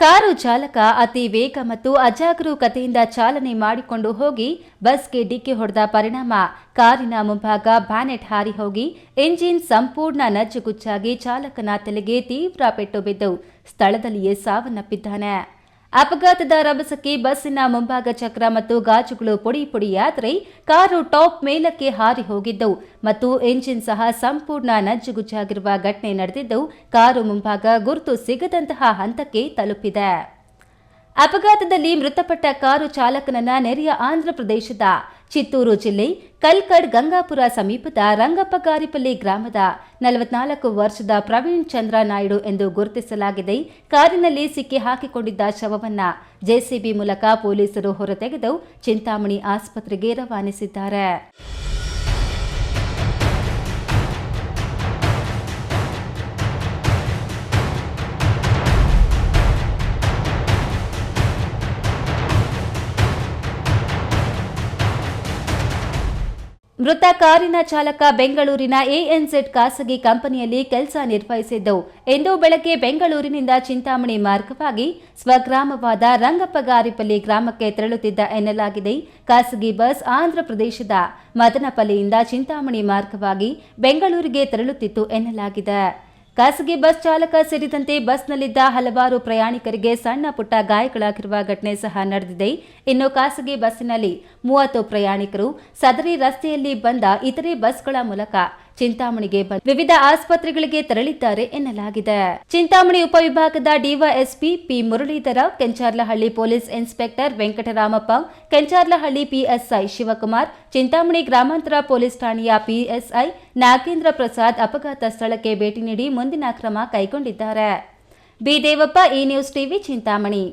Car ಚಾಲಕ ಅತಿ ವೇಗ ಮತ್ತು ಅಜಾಗರೂಕತೆಯಿಂದ ಚಾಲನೆ ಮಾಡಿಕೊಂಡು ಹೋಗಿ ಬಸ್ಗೆ ಡಿಕ್ಕಿ ಹೊಡೆದ ಪರಿಣಾಮ. ಕಾರಿನ ಮುಂಭಾಗ ಬ್ಯಾನೆಟ್ ಹಾರಿ ಹೋಗಿ ಎಂಜಿನ್ ಸಂಪೂರ್ಣ ನಜ್ಜುಗುಚ್ಚಾಗಿ ಚಾಲಕನ ತಲೆಗೆ ತೀವ್ರ ಪೆಟ್ಟು ಬಿದ್ದು ಸ್ಥಳದಲ್ಲಿಯೇ ಸಾವನ್ನಪ್ಪಿದ್ದಾನೆ. ಅಪಘಾತದ ರಭಸಕ್ಕೆ ಬಸ್ಸಿನ ಮುಂಭಾಗ ಚಕ್ರ ಮತ್ತು ಗಾಜುಗಳು ಪುಡಿ ಪುಡಿಯಾದರೆ ಕಾರು ಟಾಪ್ ಮೇಲಕ್ಕೆ ಹಾರಿ ಹೋಗಿದ್ದವು ಮತ್ತು ಎಂಜಿನ್ ಸಹ ಸಂಪೂರ್ಣ ನಜ್ಜುಗುಜ್ಜಾಗಿರುವ ಘಟನೆ ನಡೆದಿದ್ದು, ಕಾರು ಮುಂಭಾಗ ಗುರುತು ಸಿಗದಂತಹ ಹಂತಕ್ಕೆ ತಲುಪಿದೆ. ಅಪಘಾತದಲ್ಲಿ ಮೃತಪಟ್ಟ ಕಾರು ಚಾಲಕನನ್ನ ನೆರೆಯ ಆಂಧ್ರಪ್ರದೇಶದ ಚಿತ್ತೂರು ಜಿಲ್ಲೆ ಕಲ್ಕಡ್ ಗಂಗಾಪುರ ಸಮೀಪದ ರಂಗಪ್ಪಗಾರಿಪಲ್ಲಿ ಗ್ರಾಮದ ನಲವತ್ನಾಲ್ಕು ವರ್ಷದ ಪ್ರವೀಣ್ ಚಂದ್ರ ನಾಯ್ಡು ಎಂದು ಗುರುತಿಸಲಾಗಿದೆ. ಕಾರಿನಲ್ಲಿ ಸಿಕ್ಕಿ ಹಾಕಿಕೊಂಡಿದ್ದ ಶವವನ್ನ ಜೆಸಿಬಿ ಮೂಲಕ ಪೊಲೀಸರು ಹೊರತೆಗೆದು ಚಿಂತಾಮಣಿ ಆಸ್ಪತ್ರೆಗೆ ರವಾನಿಸಿದ್ದಾರೆ. ಮೃತ ಕಾರಿನ ಚಾಲಕ ಬೆಂಗಳೂರಿನ ಎಎನ್ಜೆಡ್ ಖಾಸಗಿ ಕಂಪನಿಯಲ್ಲಿ ಕೆಲಸ ನಿರ್ವಹಿಸಿದ್ದವು ಎಂದು ಬೆಳಗ್ಗೆ ಬೆಂಗಳೂರಿನಿಂದ ಚಿಂತಾಮಣಿ ಮಾರ್ಗವಾಗಿ ಸ್ವಗ್ರಾಮವಾದ ರಂಗಪ್ಪಗಾರಿಪಲ್ಲಿ ಗ್ರಾಮಕ್ಕೆ ತೆರಳುತ್ತಿದ್ದ ಎನ್ನಲಾಗಿದೆ. ಖಾಸಗಿ ಬಸ್ ಆಂಧ್ರಪ್ರದೇಶದ ಮದನಪಲ್ಲಿಯಿಂದ ಚಿಂತಾಮಣಿ ಮಾರ್ಗವಾಗಿ ಬೆಂಗಳೂರಿಗೆ ತೆರಳುತ್ತಿತ್ತು ಎನ್ನಲಾಗಿದೆ. ಖಾಸಗಿ ಬಸ್ ಚಾಲಕ ಸೇರಿದಂತೆ ಬಸ್ನಲ್ಲಿದ್ದ ಹಲವಾರು ಪ್ರಯಾಣಿಕರಿಗೆ ಸಣ್ಣ ಪುಟ್ಟ ಗಾಯಗಳಾಗಿರುವ ಘಟನೆ ಸಹ ನಡೆದಿದೆ. ಇನ್ನು ಖಾಸಗಿ ಬಸ್ಸಿನಲ್ಲಿ ಮೂವತ್ತು ಪ್ರಯಾಣಿಕರು, ಸದರಿ ರಸ್ತೆಯಲ್ಲಿ ಬಂದ ಇತರೆ ಬಸ್ಗಳ ಮೂಲಕ ಚಿಂತಾಮಣಿಗೆ ವಿವಿಧ ಆಸ್ಪತ್ರೆಗಳಿಗೆ ತೆರಳಿದ್ದಾರೆ ಎನ್ನಲಾಗಿದೆ. ಚಿಂತಾಮಣಿ ಉಪವಿಭಾಗದ DYSP P Muralidhara, Kencharlahalli police inspector Venkataramappa, Kencharlahalli PSI Shivakumar, Chintamani ಗ್ರಾಮಾಂತರ ಪೊಲೀಸ್ ಠಾಣೆಯ ಪಿಎಸ್ಐ ನಾಗೇಂದ್ರ ಪ್ರಸಾದ್ ಅಪಘಾತ ಸ್ಥಳಕ್ಕೆ ಭೇಟಿ ನೀಡಿ ಮುಂದಿನ ಕ್ರಮ ಕೈಗೊಂಡಿದ್ದಾರೆ. B Devappa news TV Chintamani.